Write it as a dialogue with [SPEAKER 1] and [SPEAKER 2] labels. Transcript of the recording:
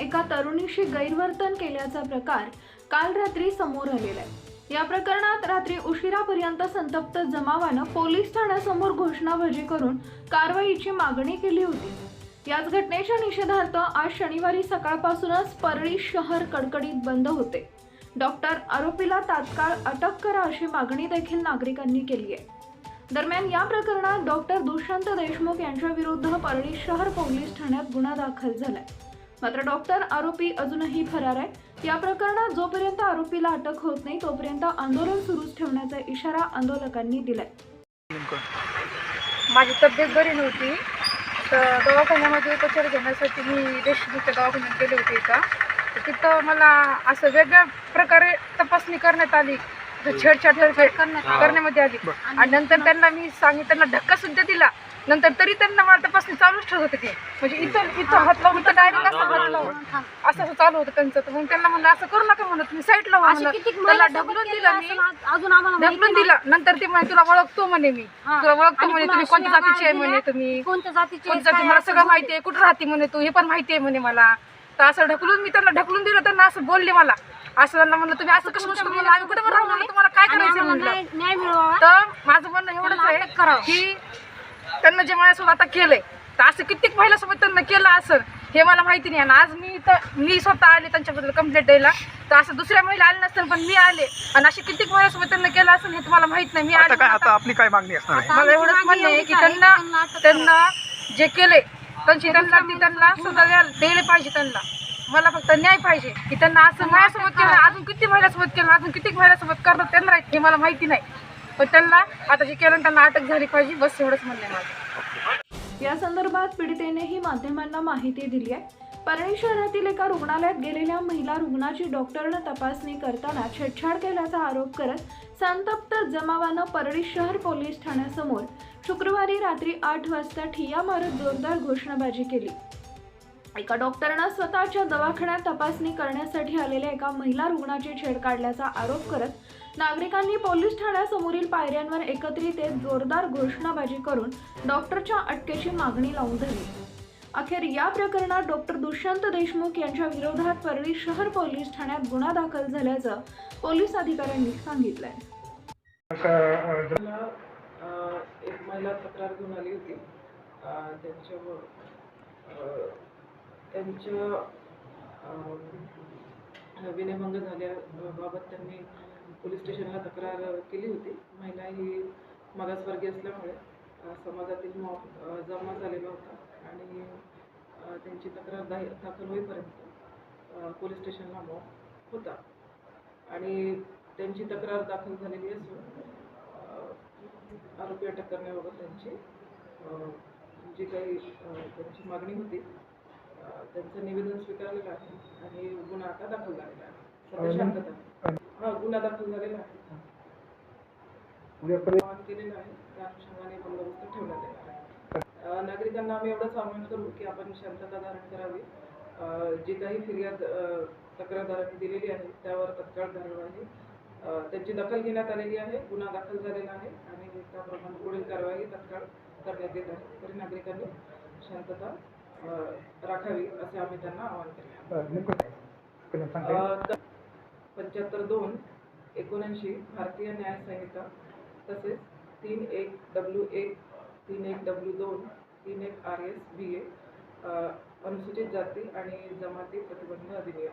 [SPEAKER 1] एका तरुणीशी गैरवर्तन केल्याचा प्रकार काल रात्री समोर आलेला आहे. या प्रकरणात रात्री उशिरापर्यंत संतप्त जमावानं पोलीस ठाण्यासमोर घोषणाबाजी करून कारवाईची मागणी केली होती. याच घटनेच्या निषेधार्थ आज शनिवारी सकाळपासूनच परळी शहर कडकडीत बंद होते. डॉक्टर आरोपीला तात्काळ अटक करा अशी मागणी देखील नागरिकांनी केली आहे. दरम्यान या प्रकरणात डॉक्टर दुष्यंत देशमुख यांच्या विरुद्ध परळी शहर पोलीस ठाण्यात गुन्हा दाखल झालाय. मात्र डॉक्टर आरोपी अजूनही फरार आहे. या प्रकरणात जोपर्यंत आरोपीला अटक होत नाही तोपर्यंत आंदोलन सुरूच ठेवण्याचा इशारा आंदोलकांनी दिलाय.
[SPEAKER 2] माझी तब्येत बरी नव्हती. तर दवाखान्यामध्ये उपचार घेण्यासाठी मी देशमुखच्या दवाखान्यात गेले होते का तर तिथं मला असं वेगळ्या प्रकारे तपासणी करण्यात आली. छेडछाड करण्या- करण्यामध्ये आली. आणि नंतर त्यांना मी सांगितलं त्यांना धक्का सुद्धा दिला. नंतर तरी त्यांना मला तपासणी चालूच ठेवत होते ते. म्हणजे इथं इथं हात लावून इथं डायरेक्ट असं हात लावून. असं चालू होतं त्यांचं. तर मग त्यांना म्हणलं असं करू नका म्हणत तुम्ही साईड लावा
[SPEAKER 3] अशी
[SPEAKER 2] त्याला ढकलून दिलं मी.
[SPEAKER 3] अजून आम्हाला माहिती
[SPEAKER 2] ढकलून. दिला. नंतर ते म्हणे तुला ओळखतो म्हणे मी.
[SPEAKER 3] हा.
[SPEAKER 2] तुला ओळखतो
[SPEAKER 3] आणि
[SPEAKER 2] म्हणे तुम्ही कोणत्या जातीचे आहे म्हणे. तुम्ही?
[SPEAKER 3] कोणत्या जातीचे
[SPEAKER 2] कोणत्या जाती मला सगळं माहिती आहे? कुठं राहते म्हणे तू? हे पण माहिती आहे म्हणे मला. तर असं ढकलून मी त्यांना ढकलून दिलं त्यांना असं बोलले मला. असं त्यांना म्हणलं तुम्ही असं कसं कसं म्हणलं आम्ही कुठं राहू? म्हणलं तुम्हाला काय करायचं म्हणलं?
[SPEAKER 3] न्याय
[SPEAKER 2] तर माझं म्हणणं एवढंच आहे. की त्यांना जे माझ्यासोबत आता केलंय. तर असं कित्येक महिलासोबत त्यांना केलं असं हे मला माहिती नाही. आणि आज मी इथं मी स्वतः आले त्यांच्याबद्दल कंप्लेंट द्यायला. तर असं दुसऱ्या महिला आले नसतील पण मी आले. आणि असे कित्येक महिलासोबत त्यांना केलं असेल हे तुम्हाला माहीत नाही. मी
[SPEAKER 4] आता
[SPEAKER 2] आले
[SPEAKER 4] काय आता आपली काय मागणी असणार आहे?
[SPEAKER 2] मला एवढंच म्हणणं आहे की त्यांना
[SPEAKER 3] त्यांना
[SPEAKER 2] जे केले त्यांची त्यांना ती त्यांना सजा द्यायला द्यायला पाहिजे त्यांना. मला फक्त न्याय पाहिजे की त्यांना असं माझ्यासोबत केलं अजून किती महिन्यासोबत केलं अजून किती महिन्यासोबत करतात त्यांना हे मला माहिती नाही. पण त्यांना आता जे केलं त्यांना अटक झाली पाहिजे बस एवढंच म्हणणं माझं.
[SPEAKER 1] या संदर्भात पीडितेनेही माध्यमांना माहिती दिली आहे. परळी शहरातील एका रुग्णालयात गेलेल्या महिला रुग्णाची डॉक्टरनं तपासणी करताना छेडछाड केल्याचा आरोप करत संतप्त जमावानं परळी शहर पोलीस ठाण्यासमोर शुक्रवारी रात्री आठ वाजता ठिया मारत जोरदार घोषणाबाजी केली. एका डॉक्टरनं स्वतःच्या दवाखान्यात तपासणी करण्यासाठी आलेल्या एका महिला रुग्णाची छेड काढल्याचा आरोप करत नागरिकांनी पोलीस ठाण्यासमोरील पायऱ्यांवर एकत्रित येत जोरदार घोषणाबाजी करून डॉक्टरच्या अटकेची मागणी लावून धरली. अखेर या प्रकरणात डॉक्टर दुष्यंत देशमुख यांच्या विरोधात परळी शहर पोलीस ठाण्यात गुन्हा दाखल झाल्याचं पोलीस अधिकाऱ्यांनी सांगितलंय.
[SPEAKER 5] एक महिला तक्रार घेऊन आली होती. अ, त्यांच्या विनयभंग झाल्याबाबत त्यांनी पोलीस स्टेशनला तक्रार केली होती. महिला ही मागासवर्गीय असल्यामुळे समाजातील मॉब जमा झालेला होता आणि त्यांची तक्रार दा दाखल होईपर्यंत पोलीस स्टेशनला मॉब होता. आणि त्यांची तक्रार दाखल झालेली असून आरोपी अटक करण्याबाबत त्यांची जी काही त्यांची मागणी होती त्यांचं निवेदन स्वीकारलेलं आहे आणि गुन्हा आता दाखल झालेला आहे. सध्या शांतता. हा गुन्हा दाखल झालेला आहे. आवाहन केलेलं आहे. त्या अनुषंगाने बंदोबस्त ठेवण्यात येणार आहे. अ, नागरिकांना आम्ही एवढंच आवाहन करू की आपण शांतता धारण करावी. अ, जी काही फिर्याद अ, तक्रारदारांनी दिलेली आहे त्यावर तत्काळ कार्यवाही अ, त्यांची दखल घेण्यात आलेली आहे गुन्हा दाखल झालेला आहे आणि त्याप्रमाणे पुढील कारवाई तत्काळ करण्यात येत आहे. तरी नागरिकांनी शांतता राखावी असे आम्ही त्यांना आवाहन केले? पंच्याहत्तर दोन एकोणऐंशी भारतीय न्याय संहिता तसेच तीन एक डब्ल्यू एक तीन एक डब्ल्यू दोन तीन एक आर एस बी ए अनुसूचित जाती आणि जमाती प्रतिबंध अधिनियम.